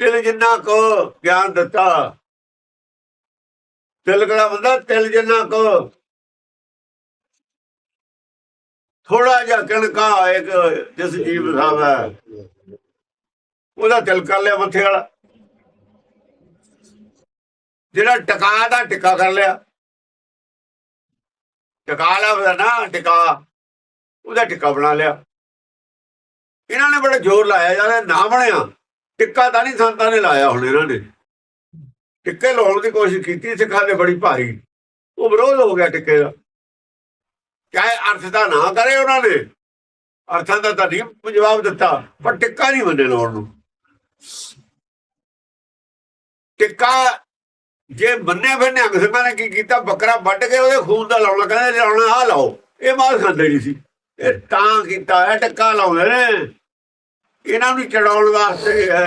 ਤਿਲ ਜਿੰਨਾ ਕੋ ਗਿਆਨ ਦਿੱਤਾ। ਤਿਲ ਕਿਹੜਾ ਬੰਦਾ ਤਿਲ ਜਿੰਨਾ ਕੋ ਥੋੜਾ ਜਿਹਾ ਕਣਕਾ ਇੱਕ ਜਿਸ ਜੀਵ ਸਾਵਾ ਉਹਦਾ ਤਿਲ ਕਰ ਲਿਆ ਮੱਥੇ ਵਾਲਾ। ਜਿਹੜਾ ਟਿਕਾ ਦਾ ਟਿਕਾ ਕਰ ਲਿਆ। ਟਿਕਾ ਲਿਆ ਨਾ ਟਿਕਾ, ਉਹਦਾ ਟਿੱਕਾ ਬਣਾ ਲਿਆ। ਇਹਨਾਂ ਨੇ ਬੜਾ ਜ਼ੋਰ ਲਾਇਆ, ਯਾਰ ਨਾ ਬਣਿਆ। ਟਿੱਕਾ ਤਾਂ ਨਹੀਂ ਸੰਤਾਂ ਨੇ ਲਾਇਆ ਹੁਣ ਇਹਨਾਂ ਨੇ। ਟਿੱਕੇ ਲਾਉਣ ਦੀ ਕੋਸ਼ਿਸ਼ ਕੀਤੀ, ਸਿੱਖਾਂ ਨੇ ਬੜੀ ਭਾਰੀ। ਉਹ ਵਿਰੋਧ ਹੋ ਗਿਆ ਟਿੱਕੇ ਦਾ। ਚਾਹੇ ਅਰਥ ਦਾ ਨਾ ਕਰੇ ਉਹਨਾਂ ਨੇ, ਅਰਥਾਂ ਦਾ ਤਾਂ ਨਹੀਂ ਜਵਾਬ ਦਿੱਤਾ, ਪਰ ਟਿੱਕਾ ਨਹੀਂ ਮੰਨੇ ਲਾਉਣ ਨੂੰ। ਟਿੱਕਾ ਜੇ ਬੰਨੇ ਫਿਰ ਨਿਹੰਗ ਸਿੰਘਾਂ ਨੇ ਕੀ ਕੀਤਾ? ਬੱਕਰਾ ਵੱਢ ਕੇ ਉਹਦੇ ਖੂਨ ਦਾ ਲਾਉਣਾ ਕਹਿੰਦੇ ਲਾਉਣਾ ਆ ਲਾਓ। ਇਹ ਮਾਲ ਖਾਂਦੇ ਨਹੀਂ ਸੀ। ਇਹ ਤਾਂ ਕੀਤਾ ਹੈ ਟਿੱਕਾ ਲਾਉਂਦੇ ਨੇ। ਇਹਨਾਂ ਨੂੰ ਚੜਾਉਣ ਵਾਸਤੇ ਹੈ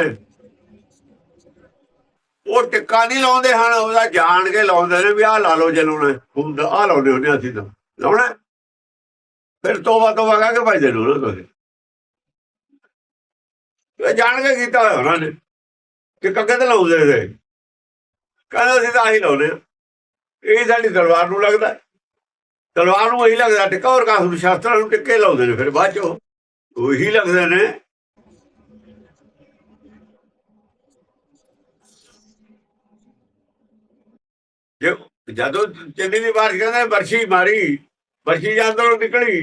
ਉਹ ਟਿੱਕਾ ਨਹੀਂ ਲਾਉਂਦੇ ਹਨ, ਉਹਦਾ ਜਾਣ ਕੇ ਲਾਉਂਦੇ ਨੇ ਵੀ ਆਹ ਲਾ ਲਓ ਜੇ ਲਾਉਣਾ ਆਹ ਲਾਉਂਦੇ ਹੁੰਦੇ ਅਸੀਂ ਤਾਂ। ਲਾਉਣਾ? ਫਿਰ ਤੋਬਾ ਤੋਬਾ ਕਾ ਕੇ ਭਜਦੇ ਨੂੰ ਤੁਸੀਂ ਇਹ ਜਾਣ ਕੇ ਕੀਤਾ ਹੋਇਆ ਉਹਨਾਂ ਨੇ। ਟਿੱਕਾ ਕਿਤੇ ਲਾਉਂਦੇ ਨੇ ਕਹਿੰਦੇ ਅਸੀਂ ਤਾਂ ਆਹੀ ਲਾਉਂਦੇ ਹਾਂ ਇਹ ਸਾਡੀ ਤਲਵਾਰ ਨੂੰ ਲੱਗਦਾ। ਹੈ। ਤਲਵਾਰ ਨੂੰ ਇਹੀ ਲੱਗਦਾ, ਟਿੱਕਾ ਔਰ ਕਾਸ ਨੂੰ ਸ਼ਾਸਤਰਾਂ ਨੂੰ ਟਿੱਕੇ ਲਾਉਂਦੇ ਨੇ, ਫਿਰ ਬਾਅਦ ਚੋਂ ਉਹੀ ਲੱਗਦੇ ਨੇ ਜੇ ਜਦੋਂ ਚੰਨੀ ਦੀ ਬਾਰਿਸ਼ ਕਹਿੰਦੇ ਬਰਸ਼ੀ ਮਾਰੀ, ਬਰਸ਼ੀ ਜਾਂ ਅੰਦਰੋਂ ਨਿਕਲੀ,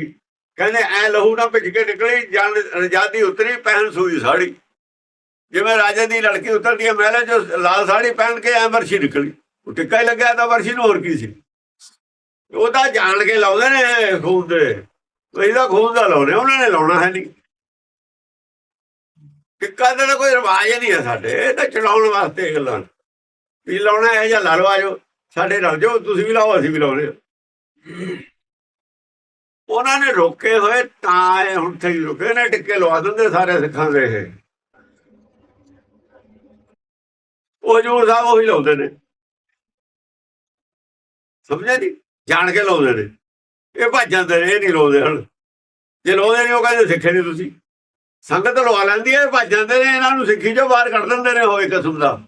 ਕਹਿੰਦੇ ਐ ਲਹੂ ਨਾ ਭਿੱਜ ਕੇ ਨਿਕਲੀ ਜਾਨ ਰਜਾਦੀ ਉਤਰੀ, ਪਹਿਨ ਸੂਈ ਸਾੜੀ। ਜਿਵੇਂ ਰਾਜੇ ਦੀ ਲੜਕੀ ਉਤਰਦੀ ਹੈ ਮਹਿਲੇ ਜੋ ਲਾਲ ਸਾੜੀ ਪਹਿਨ ਕੇ ਐ ਵਰਸ਼ੀ ਨਿਕਲੀ। ਉਹ ਟਿੱਕਾ ਹੀ ਲੱਗਿਆ ਤਾਂ ਵਰਸ਼ੀ ਨੂੰ ਹੋਰ ਕੀ ਸੀ? ਉਹ ਤਾਂ ਜਾਣ ਕੇ ਲਾਉਂਦੇ ਨੇ ਖੂਨ ਦੇ। ਇਹਦਾ ਖੂਨ ਦਾ ਲਾਉਣੇ, ਉਹਨਾਂ ਨੇ ਲਾਉਣਾ ਹੈ ਨਹੀਂ। ਟਿੱਕਾ ਦਾ ਤਾਂ ਕੋਈ ਰਿਵਾਜ ਹੀ ਨਹੀਂ ਹੈ ਸਾਡੇ, ਇਹ ਤਾਂ ਚੜਾਉਣ ਵਾਸਤੇ ਗੱਲਾਂ ਨੇ। ਵੀ ਲਾਉਣਾ ਹੈ ਜਾਂ ਲਾ ਲਓ ਆਜੋ ਸਾਡੇ ਨਾਲ ਜੋ ਤੁਸੀਂ ਵੀ ਲਾਓ, ਅਸੀਂ ਵੀ ਲਾਉਣੇ ਹਾਂ। ਉਹਨਾਂ ਨੇ ਰੋਕੇ ਹੋਏ ਤਾਂ ਇਹ ਹੁਣ ਤੇ ਰੁਕੇ ਨੇ ਟਿੱਕੇ ਲਵਾ ਦਿੰਦੇ ਸਾਰੇ ਸਿੱਖਾਂ ਦੇ ਇਹ। ਉਹ ਜੋ ਸਾਹਿਬ, ਉਹੀ ਲਾਉਂਦੇ ਨੇ। ਸਮਝਿਆ ਨਹੀਂ ਜਾਣ ਕੇ ਲਾਉਂਦੇ ਨੇ। ਇਹ ਭੱਜ ਜਾਂਦੇ ਨੇ, ਇਹ ਨਹੀਂ ਲਾਉਂਦੇ ਹਨ ਜੇ ਲਾਉਂਦੇ ਨੇ, ਉਹ ਕਹਿੰਦੇ ਸਿੱਖੇ ਨਹੀਂ ਤੁਸੀਂ। ਸੰਗਤ ਲਵਾ ਲੈਂਦੀ ਹੈ, ਇਹ ਭੱਜ ਜਾਂਦੇ ਨੇ, ਇਹਨਾਂ ਨੂੰ ਸਿੱਖੀ ਚੋਂ ਬਾਹਰ ਕੱਢ ਦਿੰਦੇ ਨੇ ਹੋਏ ਕਿਸਮ ਦਾ।